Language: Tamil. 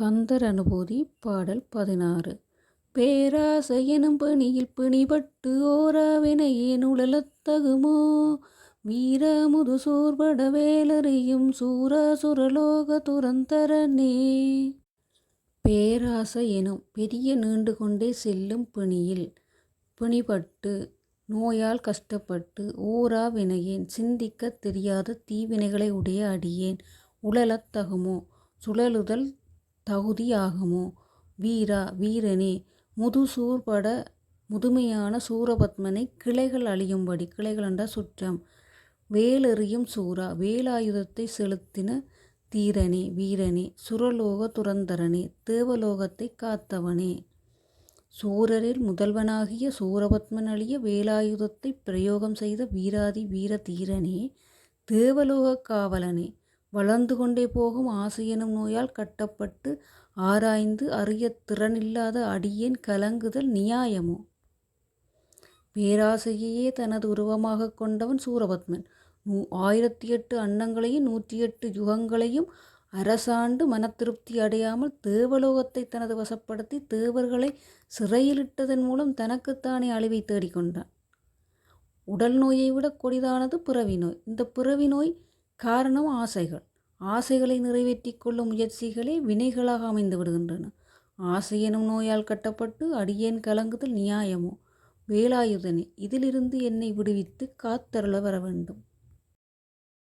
கந்தர் அனுபூதி பாடல் பதினாறு. பேராசை எனும் பணியில் பிணிபட்டு ஓராவினையே உழலத்தகுமோ வீரமுது சூர்பட வேலறியும் சூராசுரலோக துரந்தரனே. பேராசை எனும் பெரிய நீண்டு கொண்டே செல்லும் பிணியில் பிணிபட்டு நோயால் கஷ்டப்பட்டு ஓரா வினையேன் சிந்திக்கத் தெரியாத தீவினைகளை உடைய அடியேன் உழலத்தகுமோ சுழலுதல் தகுதியாகுமோ? வீரா வீரனே முதுசூர்பட முதுமையான சூரபத்மனை கிளைகள் அழியும்படி கிளைகள் என்ற சுற்றம். வேலெறியும் சூரா வேலாயுதத்தை செலுத்தின தீரனே வீரனே சுரலோக துரந்தரனே தேவலோகத்தை காத்தவனே. சூரரில் முதல்வனாகிய சூரபத்மன் அழிய வேலாயுதத்தை பிரயோகம் செய்த வீராதி வீர தீரனே தேவலோக காவலனே வளர்ந்து கொண்டே போகும் ஆசையெனும் நோயால் கட்டப்பட்டு ஆராய்ந்து அறிய திறனில்லாத அடியேன் கலங்குதல் நியாயமோ? பேராசையையே தனது உருவமாகக் கொண்டவன் சூரபத்மன். நூ ஆயிரத்தி எட்டு அன்னங்களையும் நூற்றி எட்டு யுகங்களையும் அரசாண்டு மனத்திருப்தி அடையாமல் தேவலோகத்தை தனது வசப்படுத்தி தேவர்களை சிறையிலிட்டதன் மூலம் தனக்குத்தானே அழிவை தேடிக்கொண்டான். உடல் நோயை விட கொடிதானது பிறவி நோய். இந்த பிறவி நோய் காரணம் ஆசைகள். ஆசைகளை நிறைவேற்றி கொள்ளும் முயற்சிகளே வினைகளாக அமைந்து விடுகின்றன. ஆசை எனும் நோயால் கட்டப்பட்டு அடியேன் கலங்குதல் நியாயமோ? வேலாயுதனே இதிலிருந்து என்னை விடுவித்து காத்தருள வர வேண்டும்